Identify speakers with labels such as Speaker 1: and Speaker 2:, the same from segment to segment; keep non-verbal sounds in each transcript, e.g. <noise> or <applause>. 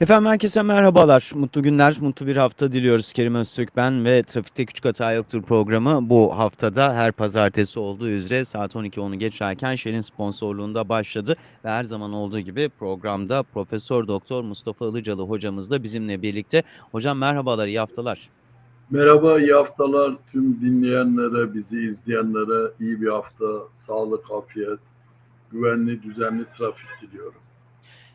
Speaker 1: Efendim herkese merhabalar. Mutlu günler, mutlu bir hafta diliyoruz. Kerim Öztürk ben ve Trafikte Küçük Hata Yoktur programı bu haftada her pazartesi olduğu üzere saat 12.10'u geçerken Shell'in sponsorluğunda başladı. Ve her zaman olduğu gibi programda Profesör Doktor Mustafa Ilıcalı hocamız da bizimle birlikte. Hocam merhabalar, iyi haftalar.
Speaker 2: Merhaba, iyi haftalar tüm dinleyenlere, bizi izleyenlere iyi bir hafta, sağlık, afiyet, güvenli, düzenli trafik diliyorum.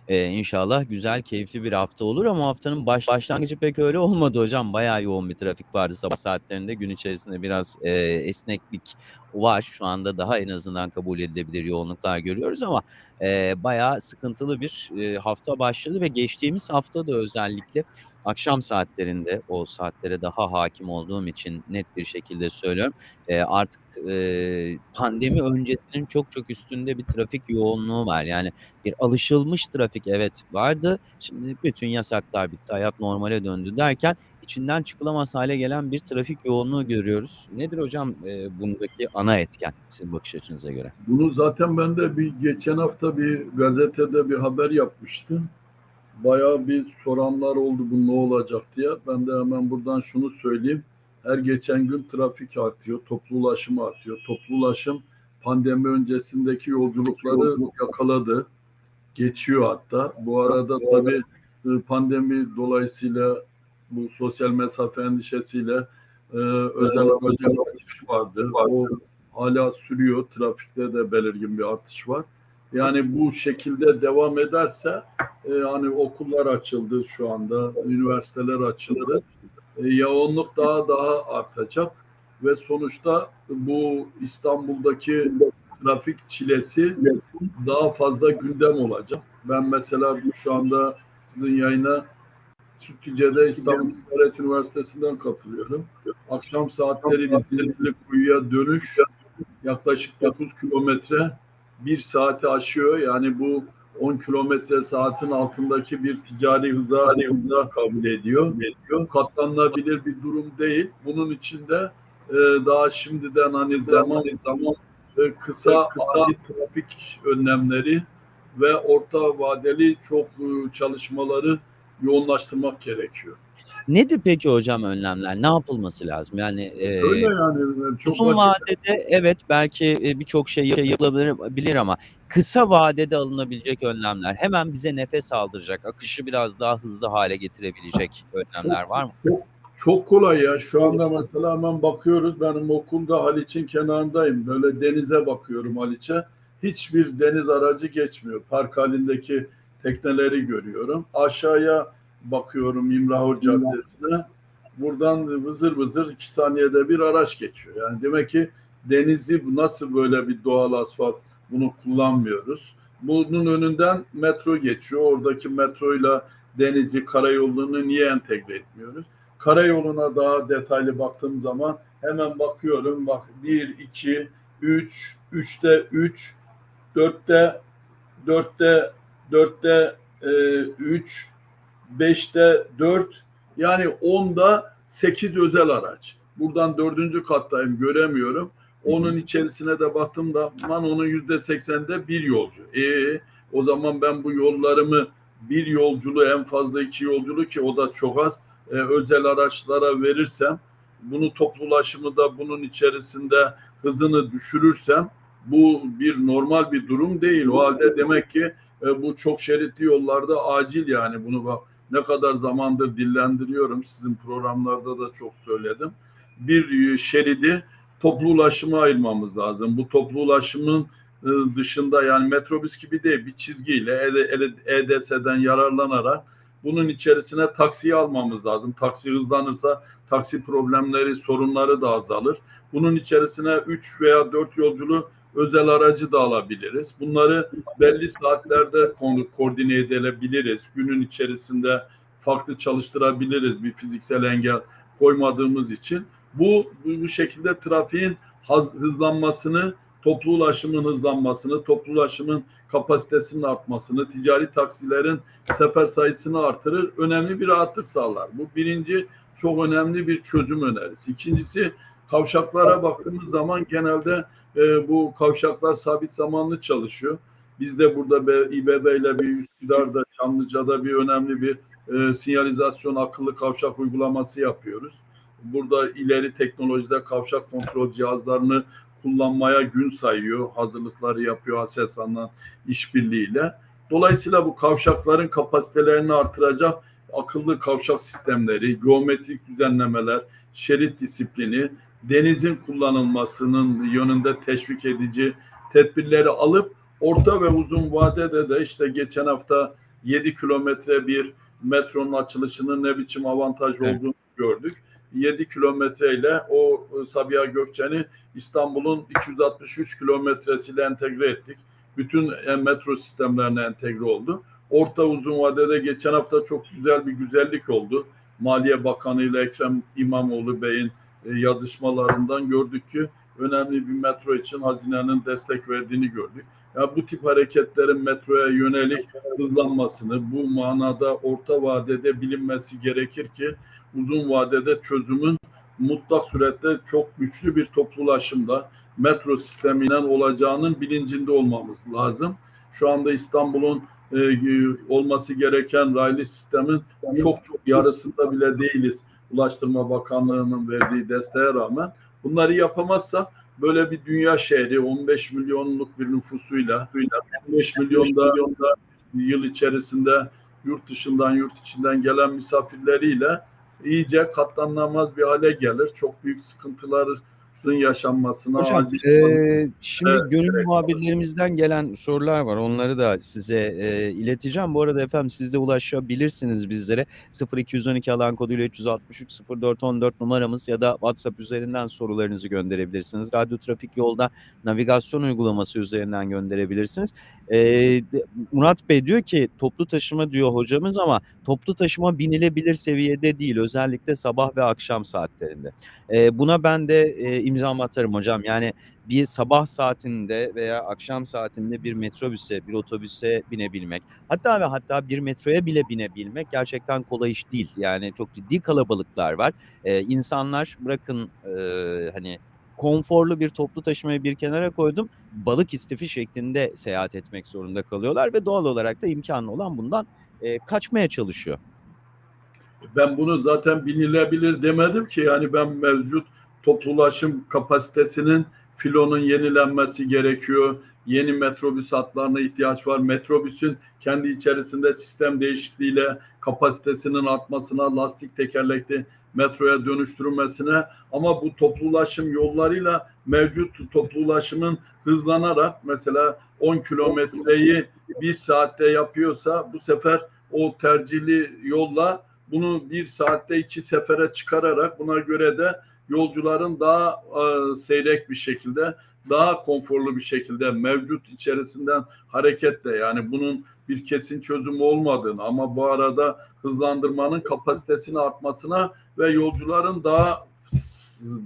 Speaker 1: Ee, inşallah güzel, keyifli bir hafta olur ama haftanın baş, başlangıcı pek öyle olmadı hocam. Bayağı yoğun bir trafik vardı sabah saatlerinde. Gün içerisinde biraz e, esneklik var. Şu anda daha en azından kabul edilebilir yoğunluklar görüyoruz ama e, bayağı sıkıntılı bir e, hafta başladı ve geçtiğimiz hafta da özellikle akşam saatlerinde o saatlere daha hakim olduğum için net bir şekilde söylüyorum. E, artık e, pandemi öncesinin çok çok üstünde bir trafik yoğunluğu var. Yani bir alışılmış trafik evet vardı. Şimdi bütün yasaklar bitti, hayat normale döndü derken içinden çıkılamaz hale gelen bir trafik yoğunluğu görüyoruz. Nedir hocam e, bundaki ana etken sizin bakış açınıza göre?
Speaker 2: Bunu zaten ben de bir geçen hafta bir gazetede bir haber yapmıştım. Bayağı bir soranlar oldu bu ne olacak diye. Ben de hemen buradan şunu söyleyeyim. Her geçen gün trafik artıyor, toplu ulaşım artıyor. Toplu ulaşım pandemi öncesindeki yolculukları yakaladı. Geçiyor hatta. Bu arada tabii e, pandemi dolayısıyla bu sosyal mesafe endişesiyle e, özel araca artış vardı. O hala sürüyor. Trafikte de belirgin bir artış var. Yani bu şekilde devam ederse e, hani okullar açıldı şu anda, üniversiteler açıldı. E, yoğunluk daha daha artacak ve sonuçta bu İstanbul'daki trafik çilesi daha fazla gündem olacak. Ben mesela şu anda sizin yayına Sütlüce'de İstanbul Ticaret Üniversitesi'nden katılıyorum. Akşam saatleri Nitelikli Kuyu'ya dönüş yaklaşık 9 kilometre bir saati aşıyor. Yani bu 10 kilometre saatin altındaki bir ticari hıza, hıza kabul ediyor. ediyor. Katlanılabilir bir durum değil. Bunun içinde e, daha şimdiden hani zaman zaman e, kısa kısa acil trafik önlemleri ve orta vadeli çok e, çalışmaları yoğunlaştırmak gerekiyor.
Speaker 1: Nedir peki hocam önlemler? Ne yapılması lazım? Yani e,
Speaker 2: Öyle yani çok
Speaker 1: uzun vadede evet belki e, birçok şey yapılabilir ama kısa vadede alınabilecek önlemler hemen bize nefes aldıracak, akışı biraz daha hızlı hale getirebilecek önlemler var mı?
Speaker 2: Çok, çok kolay ya. Şu anda mesela hemen bakıyoruz. Benim okulda Haliç'in kenarındayım. Böyle denize bakıyorum Haliç'e. Hiçbir deniz aracı geçmiyor. Park halindeki tekneleri görüyorum. Aşağıya bakıyorum İmrahur Caddesi'ne. Buradan vızır vızır iki saniyede bir araç geçiyor. Yani demek ki denizi bu nasıl böyle bir doğal asfalt bunu kullanmıyoruz. Bunun önünden metro geçiyor. Oradaki metroyla denizi, karayolunu niye entegre etmiyoruz? Karayoluna daha detaylı baktığım zaman hemen bakıyorum. Bak 1, 2, 3, 3'te 3, 4'te 4'te 4'te 3, 5'te 4 yani 10'da 8 özel araç. Buradan dördüncü kattayım göremiyorum. Onun içerisine de baktığımda man onun yüzde seksende bir yolcu. E o zaman ben bu yollarımı bir yolculuğu en fazla iki yolculuk ki o da çok az e, özel araçlara verirsem bunu toplu ulaşımı da bunun içerisinde hızını düşürürsem bu bir normal bir durum değil. O halde demek ki e, bu çok şeritli yollarda acil yani bunu bak ne kadar zamandır dillendiriyorum. Sizin programlarda da çok söyledim. Bir şeridi toplu ulaşıma ayırmamız lazım. Bu toplu ulaşımın e, dışında yani metrobüs gibi değil bir çizgiyle EDS'den yararlanarak bunun içerisine taksiyi almamız lazım. Taksi hızlanırsa taksi problemleri, sorunları da azalır. Bunun içerisine 3 veya 4 yolculu özel aracı da alabiliriz. Bunları belli saatlerde ko- koordine edebiliriz. Günün içerisinde farklı çalıştırabiliriz bir fiziksel engel koymadığımız için. Bu bu, şekilde trafiğin hızlanmasını, toplu ulaşımın hızlanmasını, toplu ulaşımın kapasitesinin artmasını, ticari taksilerin sefer sayısını artırır, önemli bir rahatlık sağlar. Bu birinci çok önemli bir çözüm önerisi. İkincisi kavşaklara baktığımız zaman genelde e, bu kavşaklar sabit zamanlı çalışıyor. Biz de burada İBB ile bir Üsküdar'da, Çamlıca'da bir önemli bir e, sinyalizasyon akıllı kavşak uygulaması yapıyoruz. Burada ileri teknolojide kavşak kontrol cihazlarını kullanmaya gün sayıyor. Hazırlıkları yapıyor Aselsan'la işbirliğiyle. Dolayısıyla bu kavşakların kapasitelerini artıracak akıllı kavşak sistemleri, geometrik düzenlemeler, şerit disiplini, denizin kullanılmasının yönünde teşvik edici tedbirleri alıp orta ve uzun vadede de işte geçen hafta 7 kilometre bir metronun açılışının ne biçim avantaj
Speaker 1: Evet.
Speaker 2: olduğunu gördük. 7 kilometreyle o e, Sabiha Gökçen'i İstanbul'un 263 kilometresiyle entegre ettik. Bütün e, metro sistemlerine entegre oldu. Orta uzun vadede geçen hafta çok güzel bir güzellik oldu. Maliye Bakanı ile Ekrem İmamoğlu Bey'in yazışmalarından gördük ki önemli bir metro için hazinenin destek verdiğini gördük. Ya bu tip hareketlerin metroya yönelik hızlanmasını bu manada orta vadede bilinmesi gerekir ki uzun vadede çözümün mutlak surette çok güçlü bir toplu ulaşımda metro sisteminden olacağının bilincinde olmamız lazım. Şu anda İstanbul'un e, olması gereken raylı sistemin çok çok yarısında bile değiliz. Ulaştırma Bakanlığı'nın verdiği desteğe rağmen bunları yapamazsa böyle bir dünya şehri 15 milyonluk bir nüfusuyla 15 milyonda yıl içerisinde yurt dışından yurt içinden gelen misafirleriyle iyice katlanamaz bir hale gelir. Çok büyük sıkıntıların yaşanmasına
Speaker 1: Hocam eee, şimdi
Speaker 2: Evet,
Speaker 1: gönül
Speaker 2: gerek var.
Speaker 1: muhabirlerimizden gelen sorular var. Onları da size eee, ileteceğim. Bu arada efendim siz de ulaşabilirsiniz bizlere. 0212 alan koduyla 363 0414 numaramız ya da WhatsApp üzerinden sorularınızı gönderebilirsiniz. Radyo Trafik Yolda navigasyon uygulaması üzerinden gönderebilirsiniz. Eee, Murat Bey diyor ki toplu taşıma diyor hocamız ama toplu taşıma binilebilir seviyede değil. Özellikle sabah ve akşam saatlerinde. Eee, buna ben de eee, imzamı atarım hocam. Yani bir sabah saatinde veya akşam saatinde bir metrobüse, bir otobüse binebilmek, hatta ve hatta bir metroya bile binebilmek gerçekten kolay iş değil. Yani çok ciddi kalabalıklar var. Eee, insanlar bırakın eee, hani konforlu bir toplu taşımayı bir kenara koydum. Balık istifi şeklinde seyahat etmek zorunda kalıyorlar ve doğal olarak da imkanı olan bundan eee, kaçmaya çalışıyor.
Speaker 2: Ben bunu zaten binilebilir demedim ki yani ben mevcut toplu ulaşım kapasitesinin filonun yenilenmesi gerekiyor. Yeni metrobüs hatlarına ihtiyaç var. Metrobüsün kendi içerisinde sistem değişikliğiyle kapasitesinin artmasına, lastik tekerlekli metroya dönüştürülmesine ama bu toplu ulaşım yollarıyla mevcut toplu ulaşımın hızlanarak mesela 10 kilometreyi bir saatte yapıyorsa bu sefer o tercihli yolla bunu bir saatte iki sefere çıkararak buna göre de yolcuların daha e, seyrek bir şekilde daha konforlu bir şekilde mevcut içerisinden hareketle yani bunun bir kesin çözüm olmadığını ama bu arada hızlandırmanın kapasitesini artmasına ve yolcuların daha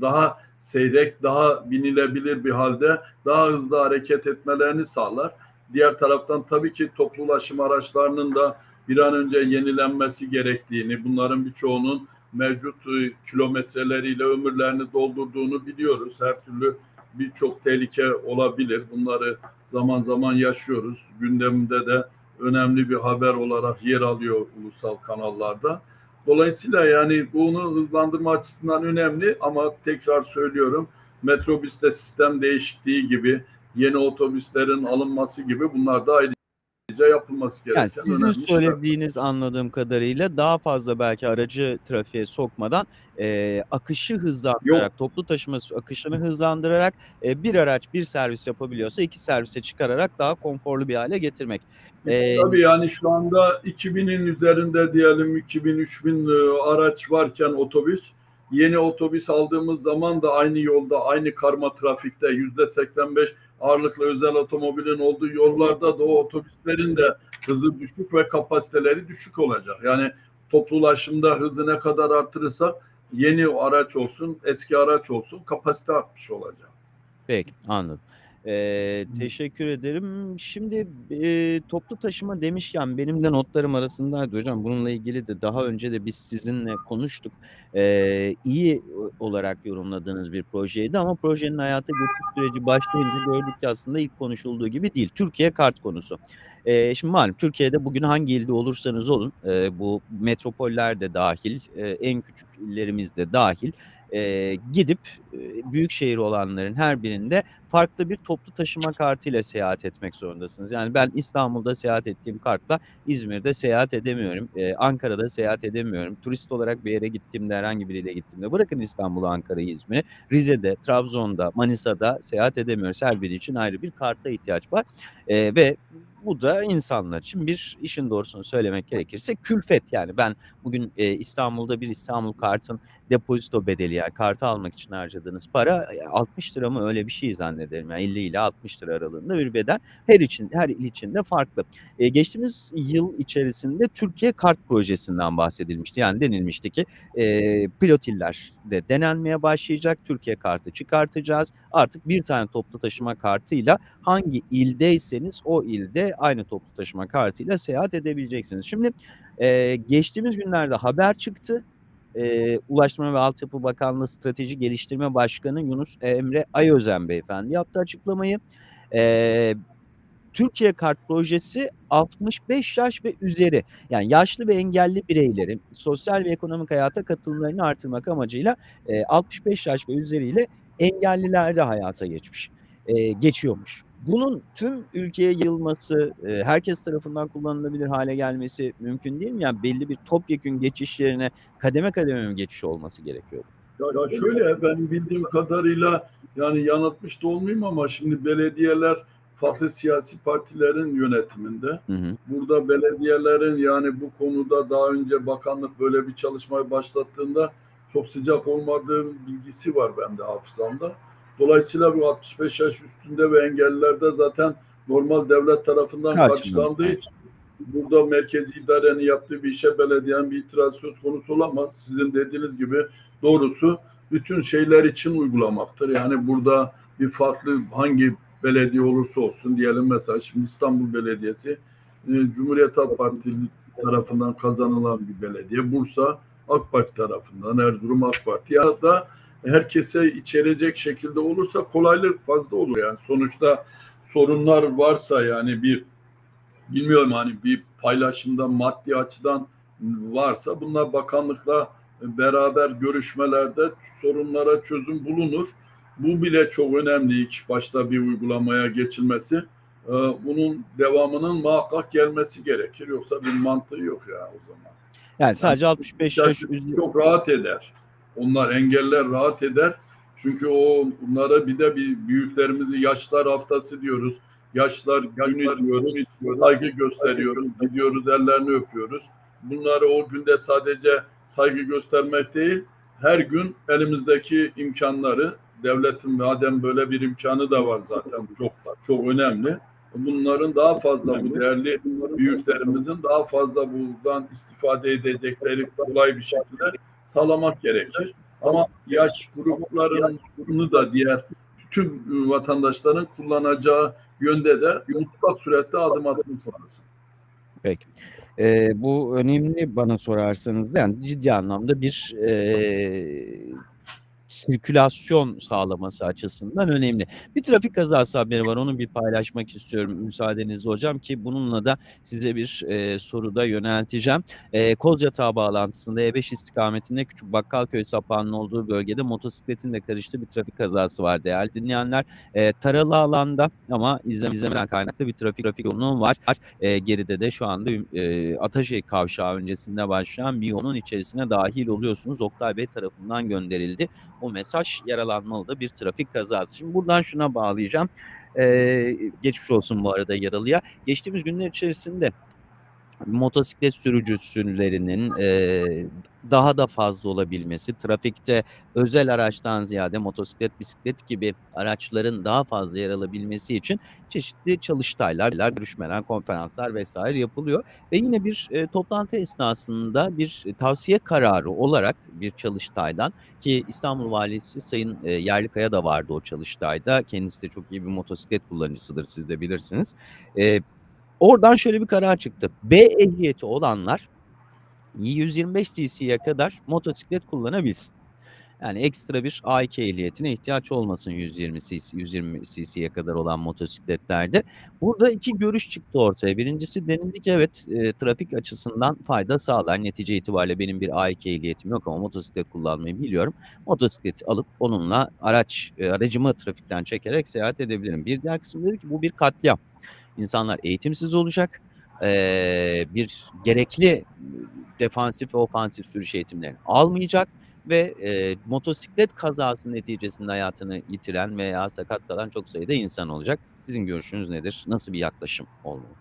Speaker 2: daha seyrek, daha binilebilir bir halde daha hızlı hareket etmelerini sağlar. Diğer taraftan tabii ki toplu ulaşım araçlarının da bir an önce yenilenmesi gerektiğini, bunların birçoğunun mevcut e, kilometreleriyle ömürlerini doldurduğunu biliyoruz. Her türlü birçok tehlike olabilir. Bunları zaman zaman yaşıyoruz. Gündemde de önemli bir haber olarak yer alıyor ulusal kanallarda. Dolayısıyla yani bunu hızlandırma açısından önemli ama tekrar söylüyorum metrobüste sistem değişikliği gibi yeni otobüslerin alınması gibi bunlar da ayrıca yapılması gereken
Speaker 1: Yani sizin söylediğiniz anladığım kadarıyla daha fazla belki aracı trafiğe sokmadan eee, akışı hızlandırarak, toplu taşıma akışını hızlandırarak e, bir araç bir servis yapabiliyorsa iki servise çıkararak daha konforlu bir hale getirmek. Eee,
Speaker 2: Tabii yani şu anda 2000'in üzerinde diyelim 2000-3000 e, araç varken otobüs yeni otobüs aldığımız zaman da aynı yolda aynı karma trafikte yüzde 85 ağırlıklı özel otomobilin olduğu yollarda da o otobüslerin de hızı düşük ve kapasiteleri düşük olacak. Yani toplu ulaşımda hızı ne kadar artırırsak yeni araç olsun eski araç olsun kapasite artmış olacak.
Speaker 1: Peki anladım. Eee, teşekkür ederim. Şimdi, eee, toplu taşıma demişken benim de notlarım arasındaydı hocam. Bununla ilgili de daha önce de biz sizinle konuştuk. Eee, iyi o olarak yorumladığınız bir projeydi ama projenin hayata geçiş süreci başlayınca gördük ki aslında ilk konuşulduğu gibi değil. Türkiye kart konusu. Eee, şimdi malum Türkiye'de bugün hangi ilde olursanız olun, eee, bu metropoller de dâhil, eee, en küçük illerimiz de dâhil, eee, gidip, eee, büyük şehir olanların her birinde farklı bir toplu taşıma kartıyla seyahat etmek zorundasınız. Yani ben İstanbul'da seyahat ettiğim kartla İzmir'de seyahat edemiyorum. Eee, Ankara'da seyahat edemiyorum. Turist olarak bir yere gittiğimde, herhangi biriyle gittiğimde bırakın İstanbul'u, Ankara'yı, İzmir'i, Rize'de, Trabzon'da, Manisa'da seyahat edemiyoruz. Her biri için ayrı bir karta ihtiyaç var, eee, ve bu da insanlar için bir işin doğrusunu söylemek gerekirse külfet. Yani ben bugün, eee, İstanbul'da bir İstanbul kartın depozito bedeli yani kartı almak için harcadığınız para, eee, ₺60 mı öyle bir şey zannederim. Yani £50 ile £60 aralığında bir bedel. Her için her il için de farklı. Eee, geçtiğimiz yıl içerisinde Türkiye Kart Projesi'nden bahsedilmişti. Yani denilmişti ki, eee, pilot illerde denenmeye başlayacak. Türkiye kartı çıkartacağız. Artık bir tane toplu taşıma kartıyla hangi ildeyseniz o ilde aynı toplu taşıma kartıyla seyahat edebileceksiniz. Şimdi, eee, geçtiğimiz günlerde haber çıktı. Eee, Ulaştırma ve Altyapı Bakanlığı Strateji Geliştirme Başkanı Yunus Emre Ayözen beyefendi yaptı açıklamayı. Eee, Türkiye Kart Projesi 65 yaş ve üzeri yani yaşlı ve engelli bireylerin sosyal ve ekonomik hayata katılımlarını artırmak amacıyla, eee, 65 yaş ve üzeriyle engellilerde hayata geçmiş, eee, geçiyormuş. Bunun tüm ülkeye yayılması, eee, herkes tarafından kullanılabilir hâle gelmesi mümkün değil mi? Yani belli bir topyekün geçiş yerine kademe kademe mi geçiş olması gerekiyor?
Speaker 2: Ya, ya şöyle benim bildiğim kadarıyla yani yanıltmış da olmayayım ama şimdi belediyeler farklı siyasi partilerin yönetiminde.
Speaker 1: Hı hı.
Speaker 2: Burada belediyelerin yani bu konuda daha önce bakanlık böyle bir çalışmayı başlattığında çok sıcak olmadığı bilgisi var bende hafızamda. Dolayısıyla bu 65 yaş üstünde ve engellilerde zaten normal devlet tarafından karşılandığı için burada merkezi idarenin yaptığı bir işe belediyenin bir itiraz söz konusu olamaz. Sizin dediğiniz gibi doğrusu bütün şeyler için uygulamaktır. Yani burada bir farklı hangi belediye olursa olsun diyelim mesela şimdi İstanbul Belediyesi e, Cumhuriyet Halk Partisi tarafından kazanılan bir belediye. Bursa AK Parti tarafından, Erzurum AK Parti ya da herkese içerecek şekilde olursa kolaylık fazla olur yani. Sonuçta sorunlar varsa yani bir bilmiyorum hani bir paylaşımda maddi açıdan varsa bunlar bakanlıkla beraber görüşmelerde sorunlara çözüm bulunur. Bu bile çok önemli ilk başta bir uygulamaya geçilmesi. Ee, Bunun devamının muhakkak gelmesi gerekir. Yoksa bir mantığı yok ya o zaman.
Speaker 1: Yani sadece 65 yaş
Speaker 2: çok rahat eder. Onlar engeller rahat eder. Çünkü o bunlara bir de bir büyüklerimizi yaşlar haftası diyoruz. Yaşlar günü diyoruz. Saygı gösteriyoruz. Gidiyoruz ellerini öpüyoruz. Bunları o günde sadece saygı göstermek değil, her gün elimizdeki imkanları devletin madem böyle bir imkanı da var zaten çok çok önemli. Bunların daha fazla bu değerli büyüklerimizin daha fazla buradan istifade edecekleri kolay bir şekilde sağlamak gerekir. Ama yaş gruplarını da diğer tüm vatandaşların kullanacağı yönde de mutlak surette adım atmak lazım.
Speaker 1: Peki. Eee, bu önemli bana sorarsanız yani ciddi anlamda bir, eee, sirkülasyon sağlaması açısından önemli. Bir trafik kazası haberi var. Onu bir paylaşmak istiyorum müsaadenizle hocam ki bununla da size bir, eee, soru da yönelteceğim. Eee, Kozyatağı bağlantısında E5 istikametinde Küçük Bakkalköy sapağının olduğu bölgede motosikletin de karıştığı bir trafik kazası var değerli dinleyenler. Eee, taralı alanda ama izlem izlemeden kaynaklı bir trafik trafik yoğunluğu var. Eee, geride de şu anda eee, Ataşehir Kavşağı öncesinde başlayan bir yolun içerisine dâhil oluyorsunuz. Oktay Bey tarafından gönderildi. O mesaj yaralanmalı da bir trafik kazası. Şimdi buradan şuna bağlayacağım. Eee, geçmiş olsun bu arada yaralıya. Geçtiğimiz günler içerisinde motosiklet sürücülerinin e, daha da fazla olabilmesi, trafikte özel araçtan ziyade motosiklet, bisiklet gibi araçların daha fazla yer alabilmesi için çeşitli çalıştaylar, görüşmeler, konferanslar vesaire yapılıyor. Ve yine bir e, toplantı esnasında bir tavsiye kararı olarak bir çalıştaydan ki İstanbul Valisi Sayın e, Yerlikaya da vardı o çalıştayda. Kendisi de çok iyi bir motosiklet kullanıcısıdır siz de bilirsiniz. E, oradan şöyle bir karar çıktı. B ehliyeti olanlar 125 cc'ye kadar motosiklet kullanabilsin. Yani ekstra bir A2 ehliyetine ihtiyaç olmasın 120 cc, 120 cc'ye kadar olan motosikletlerde. Burada iki görüş çıktı ortaya. Birincisi denildi ki evet e, trafik açısından fayda sağlar. Netice itibariyle benim bir A2 ehliyetim yok ama motosiklet kullanmayı biliyorum. Motosikleti alıp onunla araç e, aracımı trafikten çekerek seyahat edebilirim. Bir diğer kısım dedi ki bu bir katliam. İnsanlar eğitimsiz olacak. Ee, bir gerekli defansif ve ofansif sürüş eğitimlerini almayacak ve e, motosiklet kazası neticesinde hayatını yitiren veya sakat kalan çok sayıda insan olacak. Sizin görüşünüz nedir? Nasıl bir yaklaşım olmalı?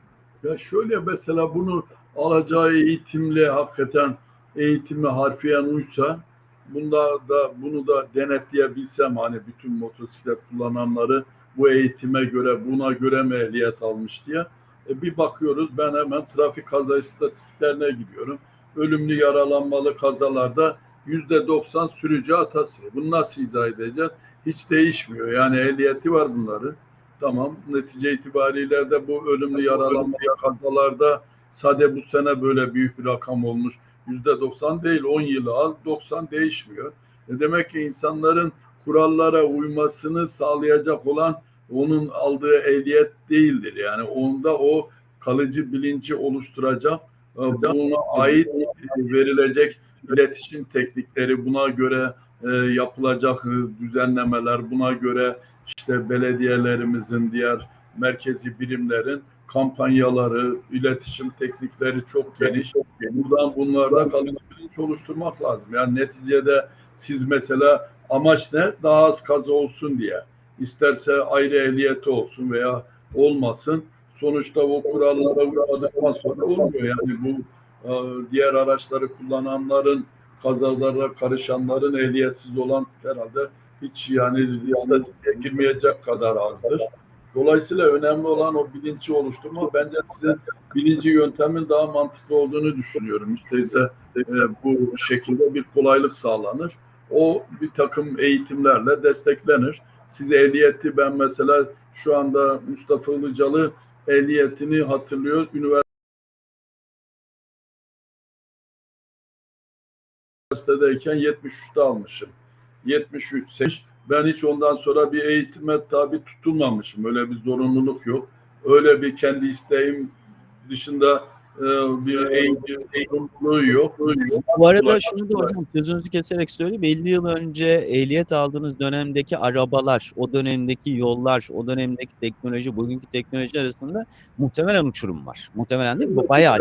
Speaker 2: Ya şöyle mesela bunu alacağı eğitimle hakikaten eğitimi harfiyen uysa bunda da bunu da denetleyebilsem hani bütün motosiklet kullananları bu eğitime göre buna göre mi ehliyet almış diye e, bir bakıyoruz ben hemen trafik kaza istatistiklerine gidiyorum. Ölümlü yaralanmalı kazalarda yüzde doksan sürücü hatası. Bunu nasıl izah edeceğiz? Hiç değişmiyor. Yani ehliyeti var bunların. Tamam. Netice itibariyle de bu ölümlü yaralanma kazalarda sade bu sene böyle büyük bir rakam olmuş. Yüzde 90 değil 10 yılı al 90 değişmiyor. E demek ki insanların kurallara uymasını sağlayacak olan onun aldığı ehliyet değildir. Yani onda o kalıcı bilinci oluşturacak e, buna ait verilecek iletişim teknikleri buna göre e, yapılacak düzenlemeler buna göre işte belediyelerimizin diğer merkezi birimlerin kampanyaları, iletişim teknikleri çok geniş. Buradan bunlarda kalıcı bilinç oluşturmak lazım. Yani neticede siz mesela amaç ne? Daha az kaza olsun diye. İsterse ayrı ehliyeti olsun veya olmasın. Sonuçta o kurallara uymadıktan sonra olmuyor. Yani bu e, diğer araçları kullananların kazalara karışanların ehliyetsiz olan herhalde hiç yani istatistiğe girmeyecek kadar azdır. Dolayısıyla önemli olan o bilinci oluşturma. Bence sizin bilinci yöntemin daha mantıklı olduğunu düşünüyorum. İşte ise e, bu şekilde bir kolaylık sağlanır. O bir takım eğitimlerle desteklenir. Siz ehliyeti ben mesela şu anda Mustafa Ilıcalı ehliyetini hatırlıyor. Üniversitedeyken 73'te almışım. 73 seç. Ben hiç ondan sonra bir eğitime tabi tutulmamışım. Öyle bir zorunluluk yok. Öyle bir kendi isteğim dışında bir eğitim zorunluluğu yok.
Speaker 1: Bu arada şunu da hocam sözünüzü keserek söyleyeyim. 50 yıl önce ehliyet aldığınız dönemdeki arabalar, o dönemdeki yollar, o dönemdeki teknoloji, bugünkü teknoloji arasında muhtemelen uçurum var. Muhtemelen değil mi? Bayağı.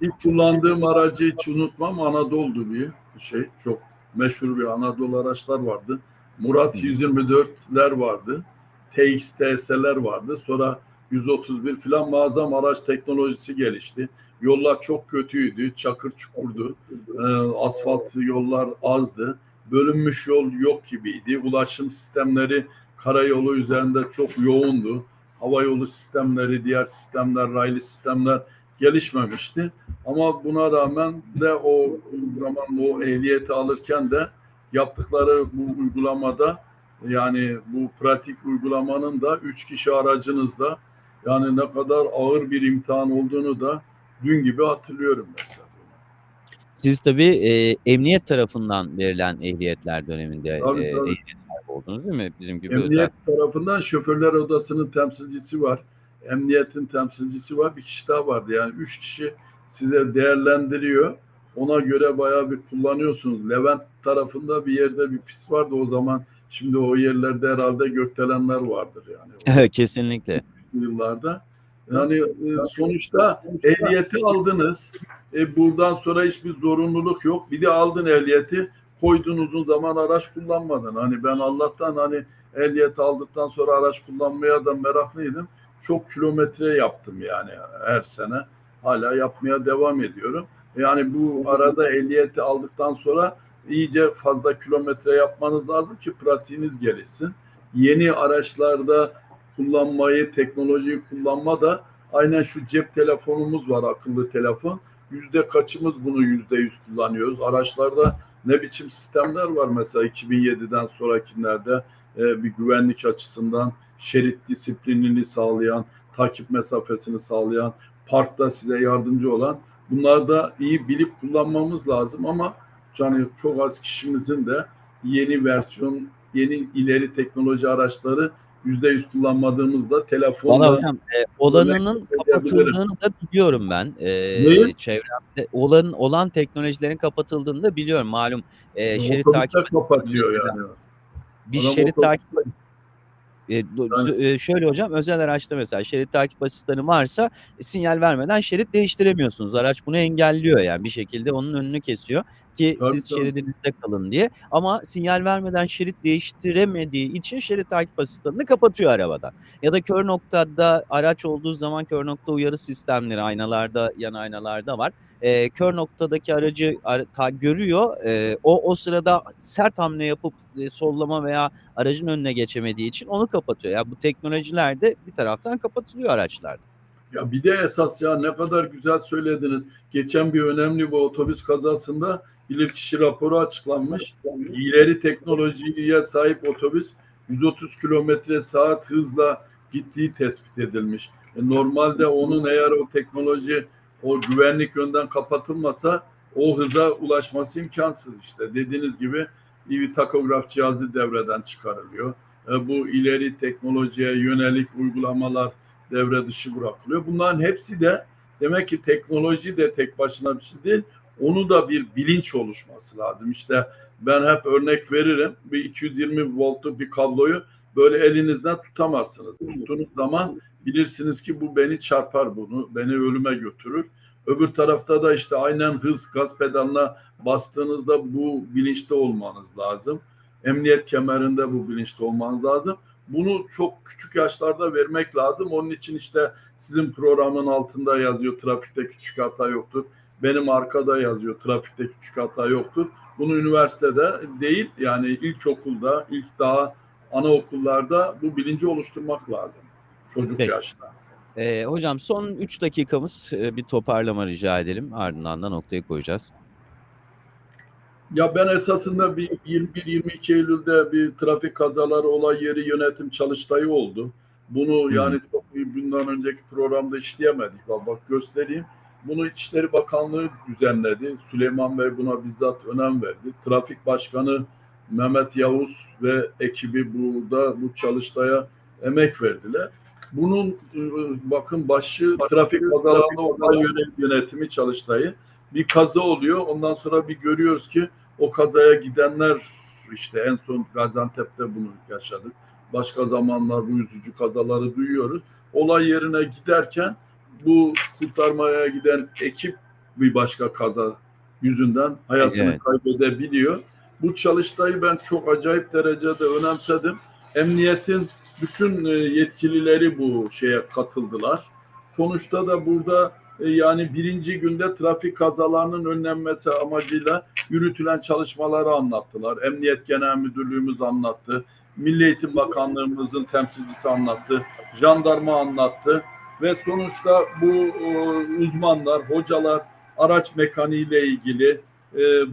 Speaker 2: İlk kullandığım aracı hiç unutmam. Anadolu'du bir şey. Çok meşhur bir Anadolu araçlar vardı. Murat 124'ler vardı. TX, TS'ler vardı. Sonra 131 filan muazzam araç teknolojisi gelişti. Yollar çok kötüydü. Çakır çukurdu. E, asfalt yollar azdı. Bölünmüş yol yok gibiydi. Ulaşım sistemleri karayolu üzerinde çok yoğundu. Hava yolu sistemleri, diğer sistemler, raylı sistemler gelişmemişti. Ama buna rağmen de o uygulamanın o ehliyeti alırken de yaptıkları bu uygulamada yani bu pratik uygulamanın da üç kişi aracınızda yani ne kadar ağır bir imtihan olduğunu da dün gibi hatırlıyorum mesela.
Speaker 1: Siz tabii e, emniyet tarafından verilen ehliyetler döneminde
Speaker 2: Tabii,
Speaker 1: e,
Speaker 2: tabii.
Speaker 1: ehliyet sahibi oldunuz değil mi? Bizim gibi
Speaker 2: Emniyet
Speaker 1: özel.
Speaker 2: tarafından şoförler odasının temsilcisi var. Emniyetin temsilcisi var. Bir kişi daha vardı. Yani üç kişi size değerlendiriyor. Ona göre bayağı bir kullanıyorsunuz. Levent tarafında bir yerde bir pist vardı o zaman. Şimdi o yerlerde herhalde gökdelenler vardır yani. <laughs>
Speaker 1: Kesinlikle.
Speaker 2: Yıllarda. Yani e, sonuçta ehliyeti aldınız. E, buradan sonra hiçbir zorunluluk yok. Bir de aldın ehliyeti koydun uzun zaman araç kullanmadın. Hani ben Allah'tan hani ehliyet aldıktan sonra araç kullanmaya da meraklıydım. Çok kilometre yaptım yani her sene. hala yapmaya devam ediyorum. Yani bu arada ehliyeti aldıktan sonra iyice fazla kilometre yapmanız lazım ki pratiğiniz gelişsin. Yeni araçlarda kullanmayı, teknolojiyi kullanma da aynen şu cep telefonumuz var, akıllı telefon. Yüzde kaçımız bunu yüzde yüz kullanıyoruz? Araçlarda ne biçim sistemler var mesela 2007'den sonrakilerde e, bir güvenlik açısından şerit disiplinini sağlayan, takip mesafesini sağlayan, parkta size yardımcı olan bunları da iyi bilip kullanmamız lazım ama yani çok az kişimizin de yeni versiyon, yeni ileri teknoloji araçları yüzde yüz kullanmadığımızda
Speaker 1: Valla
Speaker 2: telefonla
Speaker 1: hocam e, olanının kapatıldığını da biliyorum ben. E,
Speaker 2: Neyi?
Speaker 1: çevremde olan olan teknolojilerin kapatıldığını da biliyorum. Malum e, şerit takip
Speaker 2: kapatıyor yani.
Speaker 1: Bir
Speaker 2: Adam
Speaker 1: şerit takip e, şöyle hocam özel araçta mesela şerit takip asistanı varsa e, sinyal vermeden şerit değiştiremiyorsunuz. Araç bunu engelliyor yani bir şekilde onun önünü kesiyor ki
Speaker 2: Tabii,
Speaker 1: siz şeridinizde kalın diye. Ama sinyal vermeden şerit değiştiremediği için şerit takip asistanını kapatıyor arabadan. Ya da kör noktada araç olduğu zaman kör nokta uyarı sistemleri aynalarda yan aynalarda var. E, kör noktadaki aracı ar- ta- görüyor. E, o o sırada sert hamle yapıp e, sollama veya aracın önüne geçemediği için onu kapatıyor. Ya bu teknolojiler de bir taraftan kapatılıyor araçlarda.
Speaker 2: Ya bir de esas ya ne kadar güzel söylediniz. Geçen bir önemli bir otobüs kazasında bilirkişi raporu açıklanmış. İleri teknolojiye sahip otobüs 130 kilometre saat hızla gittiği tespit edilmiş. E, normalde onun eğer o teknoloji o güvenlik yönden kapatılmasa o hıza ulaşması imkansız işte. Dediğiniz gibi bir takograf cihazı devreden çıkarılıyor. E, bu ileri teknolojiye yönelik uygulamalar devre dışı bırakılıyor. Bunların hepsi de demek ki teknoloji de tek başına bir şey değil. Onu da bir bilinç oluşması lazım. İşte ben hep örnek veririm. Bir 220 voltluk bir kabloyu böyle elinizden tutamazsınız. Tuttuğunuz zaman bilirsiniz ki bu beni çarpar bunu, beni ölüme götürür. Öbür tarafta da işte aynen hız gaz pedalına bastığınızda bu bilinçte olmanız lazım. Emniyet kemerinde bu bilinçte olmanız lazım. Bunu çok küçük yaşlarda vermek lazım. Onun için işte sizin programın altında yazıyor trafikte küçük hata yoktur. Benim arkada yazıyor trafikte küçük hata yoktur. Bunu üniversitede değil yani ilkokulda, ilk daha anaokullarda bu bilinci oluşturmak lazım. Çocuk
Speaker 1: Peki.
Speaker 2: yaşta.
Speaker 1: Ee, hocam son 3 dakikamız e, bir toparlama rica edelim. Ardından da noktayı koyacağız.
Speaker 2: Ya ben esasında bir 21-22 Eylül'de bir trafik kazaları olay yeri yönetim çalıştayı oldu. Bunu
Speaker 1: Hı.
Speaker 2: yani çok bundan önceki programda işleyemedik. Bak, bak göstereyim. Bunu İçişleri Bakanlığı düzenledi. Süleyman Bey buna bizzat önem verdi. Trafik Başkanı Mehmet Yavuz ve ekibi burada bu çalıştaya emek verdiler. Bunun e, bakın başı trafik kazalarında yöne- yönetimi çalıştayı. Bir kaza oluyor. Ondan sonra bir görüyoruz ki o kazaya gidenler işte en son Gaziantep'te bunu yaşadık. Başka zamanlar bu üzücü kazaları duyuyoruz. Olay yerine giderken bu kurtarmaya giden ekip bir başka kaza yüzünden hayatını
Speaker 1: Evet.
Speaker 2: kaybedebiliyor. Bu çalıştayı ben çok acayip derecede önemsedim. Emniyetin bütün e, yetkilileri bu şeye katıldılar. Sonuçta da burada e, yani birinci günde trafik kazalarının önlenmesi amacıyla yürütülen çalışmaları anlattılar. Emniyet Genel Müdürlüğümüz anlattı. Milli Eğitim Bakanlığımızın temsilcisi anlattı. Jandarma anlattı. Ve sonuçta bu e, uzmanlar, hocalar araç mekaniğiyle ilgili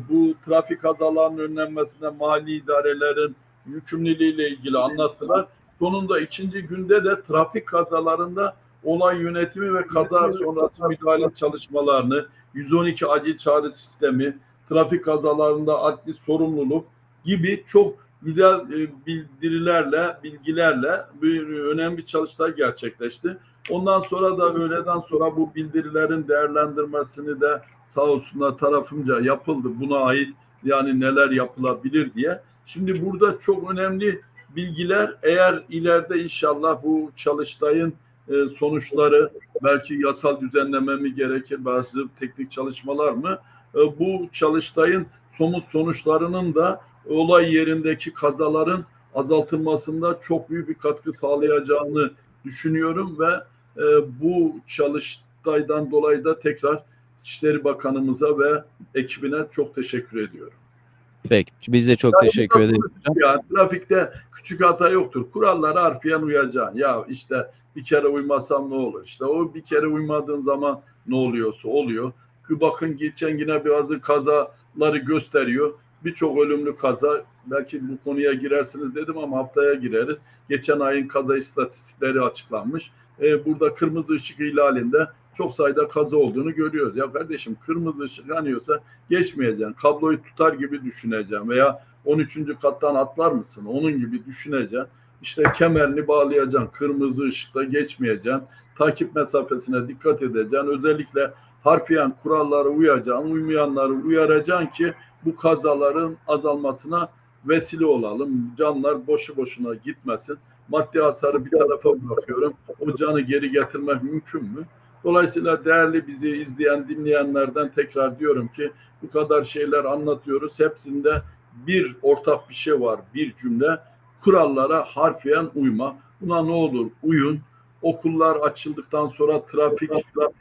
Speaker 2: bu trafik kazalarının önlenmesinde mali idarelerin yükümlülüğüyle ilgili anlattılar. Sonunda ikinci günde de trafik kazalarında olay yönetimi ve kaza sonrası müdahale çalışmalarını, 112 acil çağrı sistemi, trafik kazalarında adli sorumluluk gibi çok güzel e, bildirilerle, bilgilerle bir önemli çalıştay gerçekleşti. Ondan sonra da öğleden sonra bu bildirilerin değerlendirmesini de sağ olsunlar tarafımca yapıldı. Buna ait yani neler yapılabilir diye. Şimdi burada çok önemli bilgiler eğer ileride inşallah bu çalıştayın e, sonuçları belki yasal düzenleme mi gerekir bazı teknik çalışmalar mı e, bu çalıştayın somut sonuçlarının da olay yerindeki kazaların azaltılmasında çok büyük bir katkı sağlayacağını düşünüyorum ve e, bu Oktay'dan dolayı da tekrar İçişleri Bakanımıza ve ekibine çok teşekkür ediyorum.
Speaker 1: Peki. Biz de çok
Speaker 2: Yani
Speaker 1: teşekkür ederiz.
Speaker 2: Ya trafikte küçük hata yoktur. Kurallara harfiyen uyacaksın. Ya işte bir kere uymasam ne olur? İşte o bir kere uymadığın zaman ne oluyorsa oluyor. Bir bakın geçen yine bazı kazaları gösteriyor. Birçok ölümlü kaza belki bu konuya girersiniz dedim ama haftaya gireriz. Geçen ayın kaza istatistikleri açıklanmış. Ee, burada kırmızı ışık ihlalinde çok sayıda kaza olduğunu görüyoruz. Ya kardeşim kırmızı ışık yanıyorsa geçmeyeceksin. Kabloyu tutar gibi düşüneceksin veya 13. kattan atlar mısın? Onun gibi düşüneceksin. İşte kemerini bağlayacaksın. Kırmızı ışıkta geçmeyeceksin. Takip mesafesine dikkat edeceksin. Özellikle harfiyen kurallara uyacaksın. Uymayanları uyaracaksın ki bu kazaların azalmasına vesile olalım. Canlar boşu boşuna gitmesin. Maddi hasarı bir tarafa bırakıyorum. O canı geri getirmek mümkün mü? Dolayısıyla değerli bizi izleyen, dinleyenlerden tekrar diyorum ki bu kadar şeyler anlatıyoruz. Hepsinde bir ortak bir şey var, bir cümle. Kurallara harfiyen uyma. Buna ne olur uyun. Okullar açıldıktan sonra trafik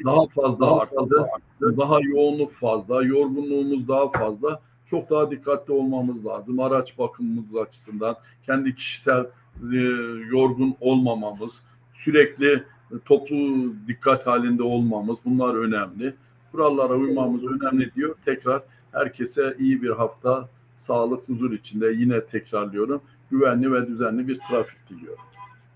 Speaker 2: daha fazla arttı. Daha yoğunluk fazla, yorgunluğumuz daha fazla. Çok daha dikkatli olmamız lazım. Araç bakımımız açısından, kendi kişisel e, yorgun olmamamız, sürekli toplu dikkat halinde olmamız bunlar önemli. Kurallara uymamız önemli diyor. Tekrar herkese iyi bir hafta, sağlık, huzur içinde yine tekrarlıyorum. Güvenli ve düzenli bir trafik diliyorum.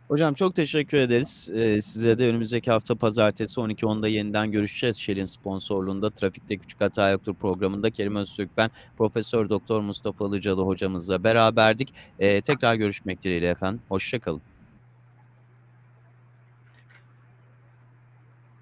Speaker 1: Hocam çok teşekkür ederiz. Ee, size de önümüzdeki hafta pazartesi 12.10'da yeniden görüşeceğiz. Shell'in sponsorluğunda Trafikte Küçük Hata Yoktur programında Kerim Öztürk ben Profesör Doktor Mustafa Ilıcalı hocamızla beraberdik. Ee, tekrar görüşmek dileğiyle efendim. Hoşçakalın.